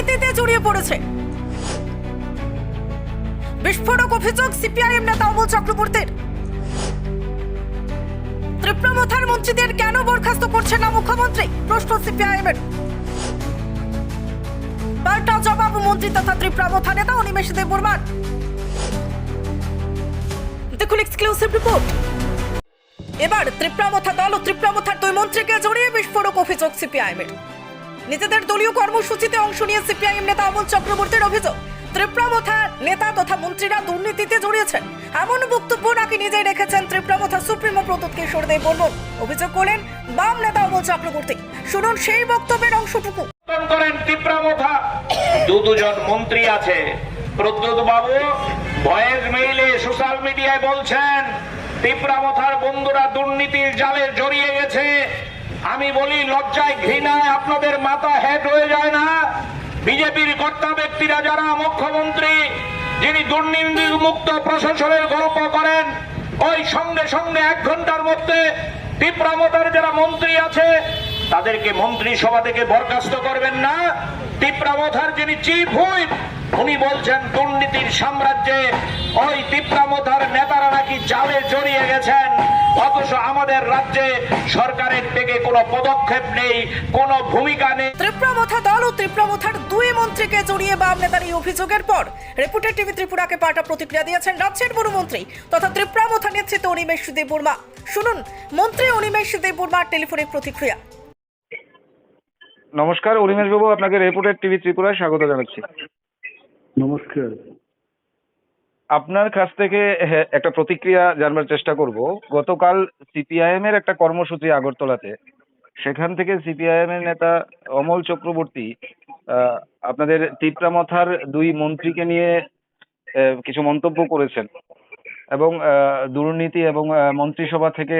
দুর্নীতিতে জড়িয়ে পড়েছে। বিস্ফোরক অভিযোগ সিপিআইএম নেতা অমল চক্রবর্তীর। ত্রিপুরামথার মন্ত্রীদের কেন বরখাস্ত করছেন না মুখ্যমন্ত্রী? প্রশ্ন সিপিআইএম এর পাল্টা জবাব মন্ত্রী তথা ত্রিপুরামথা নেতা অনিমেষ দেববর্মার। দেখুন এক্সক্লুসিভ রিপোর্ট এবার ত্রিপুরামথা দল ও ত্রিপুরামথার দুই মন্ত্রীকে জড়িয়ে বিস্ফোরক অভিযোগ সিপিআইএম এর নিজেদের দলীয় কর্মসূচিতে অংশ নিয়ে সিপিআইএম নেতা অমল চক্রবর্তীর অভিযোগ। ত্রিপুরামথা নেতা তথা মন্ত্রীরা দুর্নীতিতে জড়িয়েছেন। এমন বক্তব্য নাকি নিজেই রেখেছেন ত্রিপুরামথা সুপ্রিমো প্রদ্যুৎ কিশোর দেব বর্মন। অভিযোগ করলেন, বাম নেতা অমল চক্রবর্তী। শুনুন সেই বক্তব্যের অংশটুকু। করেন তীব্রামথা দু দুজন মন্ত্রী আছে। প্রদ্যুৎ বাবু, ভয়েস মেইলে সোশ্যাল মিডিয়ায় বলছেন তীব্রামথার বন্ধুরা দুর্নীতির জালে জড়িয়ে গেছে। আমি বলি, লজ্জায় ঘৃণায় আপনাদের মাথা হেড হয়ে যায় না। বিজেপির কর্তা ব্যক্তিরা যারা, মুখ্যমন্ত্রী, যিনি দুর্নীতি মুক্ত প্রশাসনের গল্প করেন, ওই সঙ্গে সঙ্গে এক ঘণ্টার মধ্যে তীব্রামতার যারা মন্ত্রী আছে, তাদেরকে মন্ত্রিসভা থেকে বরখাস্ত করবেন না। তীব্রামথার যিনি চিফ হুইপ উনি বলছেন, দুর্নীতির সাম্রাজ্যে ওই তীব্রামথার নেতারা নাকি জালে জড়িয়ে গেছেন। অথচ আমাদের রাজ্যে সরকারের কোনো পদক্ষেপ নেই ভূমিকা নেই। দুই মন্ত্রীকে জড়িয়ে অভিযোগের পর টিভি ত্রিপুরাকে প্রতিক্রিয়া দিয়েছেন তথা শুনুন, মন্ত্রী টেলিফোনিক প্রতিক্রিয়া। নমস্কার অরিমেশ বাবু আপনাকে রিপোর্টের টিভি ত্রিপুরায় স্বাগত জানাচ্ছি। নমস্কার। আপনার কাছ থেকে একটা প্রতিক্রিয়া জানবার চেষ্টা করব। গতকাল সিপিআইএম এর একটা কর্মসূচি আগরতলাতে। সেখান থেকে সিপিআইএম এর নেতা অমল চক্রবর্তী আহ, আপনাদের তীব্রামথার দুই মন্ত্রীকে নিয়ে কিছু মন্তব্য করেছেন। এবং দুর্নীতি এবং মন্ত্রিসভা থেকে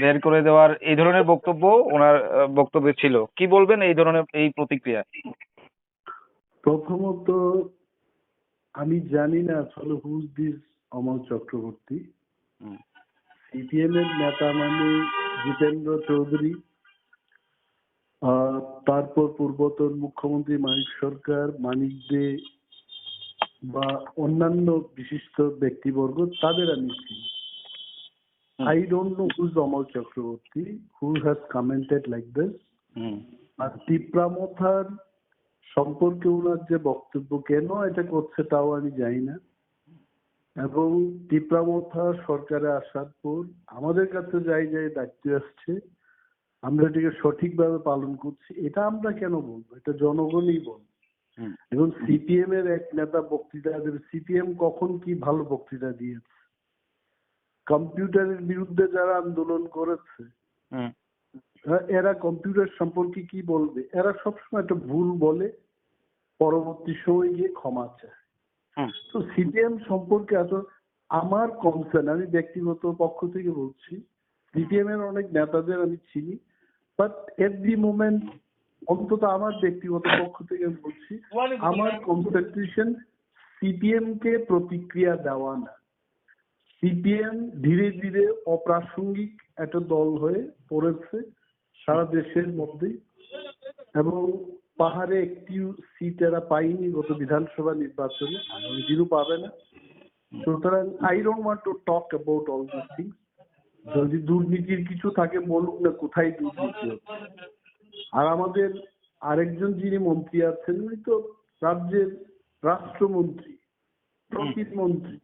বের করে দেওয়ার এই ধরনের বক্তব্য ওনার বক্তব্যে ছিল। কি বলবেন এই ধরনের এই প্রতিক্রিয়া? প্রথমত আমি জানি না আসলে who's this Amal Chakraborty. CPM এর নেতা মানে জিতেন্দ্র চৌধুরী। তারপর পূর্বতন মুখ্যমন্ত্রী মানিক সরকার মানিক দে বা অন্যান্য বিশিষ্ট ব্যক্তিবর্গ তাদের আমি চিনি। I don't know who's Amal Chakraborty who has commented like this আর তীব্রামথার সম্পর্কে ওনার যে বক্তব্য কেন এটা করছে তাও আমি জানি না। এবং তীব্রামথা সরকারে আসার পর আমাদের কাছে যাই যাই দায়িত্ব আসছে আমরা এটাকে সঠিকভাবে পালন করছি এটা আমরা কেন বলব? এটা জনগণই বলব। এবং সিপিএম এর এক নেতা বক্তৃতা দেবে সিপিএম কখন কি ভালো বক্তৃতা দিয়েছে? কম্পিউটারের বিরুদ্ধে যারা আন্দোলন করেছে হ্যাঁ, এরা কম্পিউটার সম্পর্কে কি বলবে? এরা সবসময় একটা ভুল বলে পরবর্তী সময় গিয়ে ক্ষমা চায়। তো সিপিএম সম্পর্কে এত আমার কনসার্ন আমি ব্যক্তিগত পক্ষ থেকে বলছি সিপিএম এর অনেক নেতাদের আমি চিনি বাট এট দি মোমেন্ট অন্তত আমার ব্যক্তিগত পক্ষ থেকে বলছি আমার কনসেন্ট্রেশন সিপিএম কে প্রতিক্রিয়া দেওয়া না। সিপিএম ধীরে ধীরে অপ্রাসঙ্গিক একটা দল হয়ে পড়েছে সারা দেশের মধ্যে এবং পাহাড়ে একটি সিট এরা পাইনি গত বিধানসভা নির্বাচনে আগামী দিনও পাবে না। সুতরাং I don't want to talk about all this things যদি দুর্নীতির কিছু থাকে বলুক না কোথায় দুর্নীতি হচ্ছে। আর আমাদের আরেকজন যিনি মন্ত্রী আছেন উনি তো রাজ্যের রাষ্ট্রমন্ত্রী প্রতিমন্ত্রী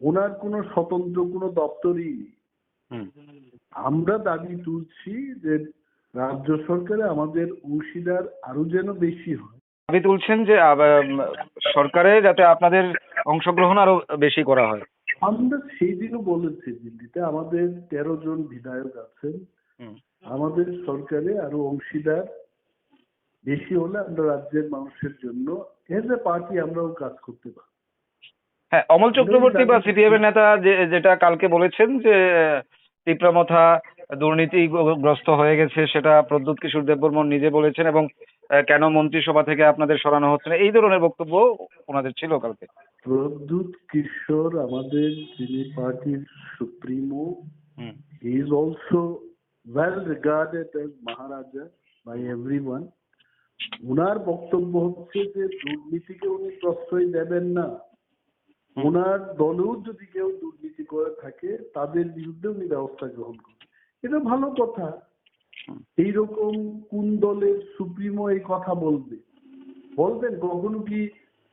ওনার কোনো স্বতন্ত্র কোনো দপ্তরই নেই। আমরা দাবি তুলছি যে রাজ্য সরকারে আমাদের অংশীদার আরও যেন বেশি হয়। দাবি তুলছেন যে সরকারে যাতে আপনাদের অংশগ্রহণ আরও বেশি করা হয়। আমরা সেই দিনও বলেছি দিল্লিতে আমাদের তেরো জন বিধায়ক আছেন। আমাদের সরকারে আরও অংশীদার বেশি হলে আমরা রাজ্যের মানুষের জন্য এজ এ পার্টি আমরাও কাজ করতে পারি হ্যাঁ অমল চক্রবর্তী বা সিপিএম এর নেতা যেটা কালকে বলেছেন যে তীব্রামথা দুর্নীতিগ্রস্ত হয়ে গেছে সেটা প্রদ্যুৎ কিশোর দেববর্মন নিজে বলেছেন এবং কেন মন্ত্রিসভা থেকে আপনাদের সরানো হচ্ছে না এই ধরনের বক্তব্য ওনাদের ছিল কালকে। প্রদ্যুৎ কিশোর আমাদের যিনি পার্টির supremo is also well regarded as Maharaja by everyone. ওনার বক্তব্য হচ্ছে যে দুর্নীতিকে উনি প্রশ্রয় দেবেন না ওনার দলেও যদি কেউ দুর্নীতি করে থাকে তাদের বিরুদ্ধে উনি ব্যবস্থা গ্রহণ করবেন এটা ভালো কথা এইরকম কোন দলের সুপ্রিমো এই কথা বলবে বলবেন কখনো কি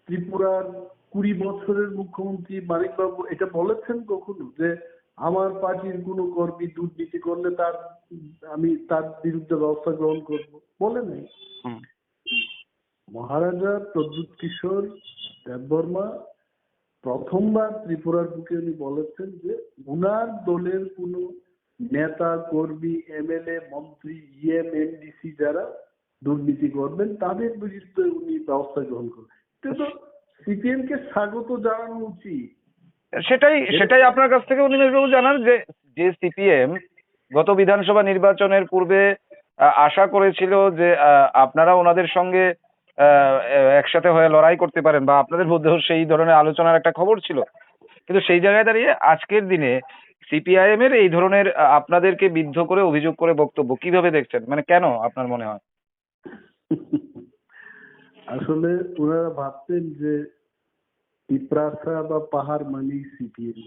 ত্রিপুরার কুড়ি বছরের মুখ্যমন্ত্রী মানিকবাবু, এটা বলেছেন কখনো যে আমার পার্টির কোনো কর্মী দুর্নীতি করলে তার আমি তার বিরুদ্ধে ব্যবস্থা গ্রহণ করব বলে নাই। মহারাজা প্রদ্যুৎ কিশোর দেববর্মা প্রথমবার ত্রিপুরার বুকে উনি বলেছেন যে উনার দলের কোনো নেতা কর্মী এমএলএ মন্ত্রী ইএম এমডিসি যারা দুর্নীতি করবেন তাদের বিরুদ্ধে উনি ব্যবস্থা গ্রহণ করবেন। তো সিপিএম কে স্বাগত জানানো উচিত। সেটাই সেটাই আপনার কাছ থেকে অনিমেষবাবু জানার যে যে সিপিএম গত বিধানসভা নির্বাচনের পূর্বে আশা করেছিল যে আপনারা ওনাদের সঙ্গে একসাথে হয়ে লড়াই করতে পারেন বা আপনাদের মধ্যেও সেই ধরনের আলোচনার একটা খবর ছিল। কিন্তু সেই জায়গায় দাঁড়িয়ে আজকের দিনে সিপিআইএম এর এই ধরনের আপনাদেরকে বিদ্ধ করে অভিযোগ করে বক্তব্য কীভাবে দেখছেন? মানে কেন আপনার মনে হয়? আসলে ওনারা ভাবতেন যে পিপ্রাসা বা পাহাড় মানেই সিপিএম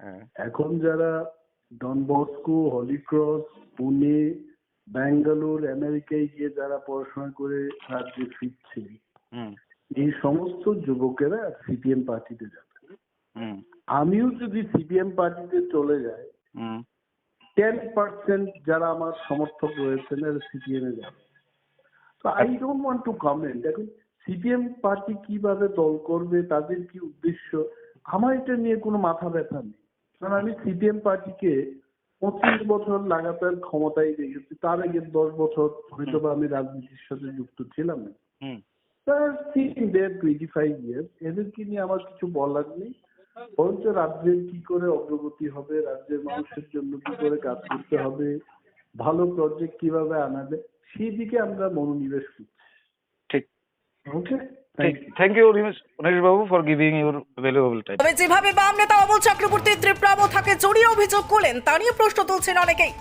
হ্যাঁ। এখন যারা Don Bosco Holy Cross Pune Bangalore আমেরিকায় গিয়ে যারা পড়াশোনা করে রাজ্যে ফিরছে এই সমস্ত যুবকেরা সিপিএম পার্টিতে যাবে। হুম। আমিও যদি সিপিএম পার্টিতে চলে যাই হুম। টেন পার্সেন্ট যারা আমার সমর্থক রয়েছেন সিপিএম এ যাবে। তো I don't want to comment এখন সিপিএম পার্টি কীভাবে দল করবে তাদের কি উদ্দেশ্য? আমার এটা নিয়ে কোনো মাথা ব্যথা নেই। কারণ আমি সিপিএম পার্টিকে পঁচিশ বছর লাগাতার ক্ষমতায় দেখেছি তার আগে দশ বছর হয়তো বা আমি রাজনীতির সাথে যুক্ত ছিলাম না। হুম। টোয়েন্টি ফাইভ ইয়ার্স এদেরকে নিয়ে আমার কিছু বলার নেই। বরঞ্চ রাজ্যের কি করে অগ্রগতি হবে রাজ্যের মানুষের জন্য কি করে কাজ করতে হবে ভালো প্রজেক্ট কীভাবে আনাবে সেই দিকে আমরা মনোনিবেশ করছি। ওকে ঠিক থ্যাংক ইউ উনিশ বাবু for giving your valuable time তবে যেভাবে বাম নেতা অমল চক্রবর্তী ত্রিপুরা থাকে জড়িয়ে অভিযোগ করলেন তা নিয়ে প্রশ্ন তুলছেন অনেকেই।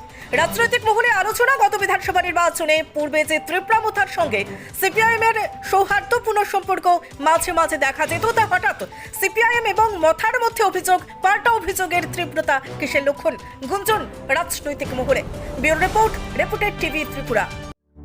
রাজনৈতিক মহলে আলোচনা গত বিধানসভা নির্বাচনে পূর্বে যে ত্রিপুরা মোথার সঙ্গে সিপিআইএম এর সৌহার্দ্যপূর্ণ সম্পর্ক মাঝে মাঝে দেখা যেত তা হঠাৎ সিপিআইএম এবং মথার মধ্যে অভিযোগ পাল্টা অভিযোগের তীব্রতা কিসের লক্ষণ? গুঞ্জন রাজনৈতিক মহলে। Bureau report reputed TV Tripura.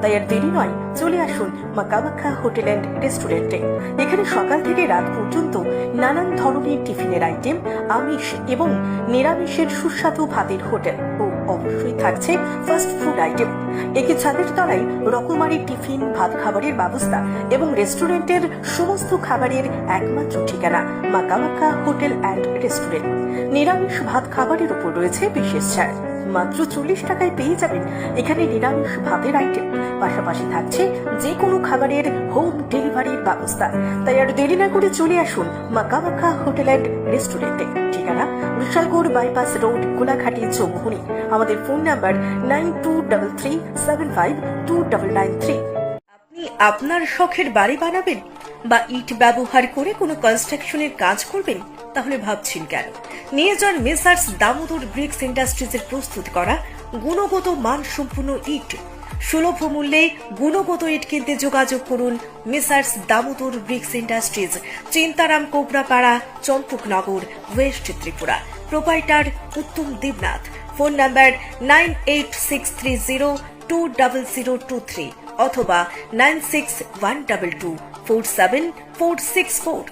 তাই আর দেরি নয়, চলে আসুন মা হোটেল অ্যান্ড রেস্টুরেন্টে। এখানে সকাল থেকে রাত পর্যন্ত নানান ধরনের টিফিনের আইটেম, আমিষ এবং নিরামিষের সুস্বাদু ভাতের হোটেল ও অবশ্যই থাকছে ফাস্ট ফুড আইটেম একে ছাদের তলায় রকমারি টিফিন ভাত খাবারের ব্যবস্থা এবং রেস্টুরেন্টের সমস্ত খাবারের একমাত্র ঠিকানা মা কামাখ্যা হোটেল অ্যান্ড রেস্টুরেন্ট। নিরামিষ ভাত খাবারের উপর রয়েছে বিশেষ ছাড়। মাত্র চল্লিশ টাকায় পেয়ে যাবেন এখানে নিরামিষ ভাতের আইটেম পাশাপাশি থাকছে যে কোনো খাবারের হোম ডেলিভারির ব্যবস্থা। তাই আর দেরি না করে চলে আসুন মাকামাখা হোটেল অ্যান্ড রেস্টুরেন্টে। ঠিকানা বিশালগড় বাইপাস রোড কোলাঘাটি চৌমুহনি। আমাদের ফোন নাম্বার নাইন আপনি আপনার শখের বাড়ি বানাবেন বা ইট ব্যবহার করে কোনো কনস্ট্রাকশনের কাজ করবেন, তাহলে ভাবছেন কেন? নিয়ে যান মেসার্স দামোদর ব্রিক্স ইন্ডাস্ট্রিজের প্রস্তুত করা গুণগত মানসম্পন্ন ইট। সুলভ মূল্যে গুণগত ইট কিনতে যোগাযোগ করুন messrs Damodar bricks industries, Chintaram Kobrapara, Champaknagar, west Tripura. Proprietor Uttam Debnath. Phone number nine eight six three zero two double zero two three অথবা nine six one double two four seven four six four.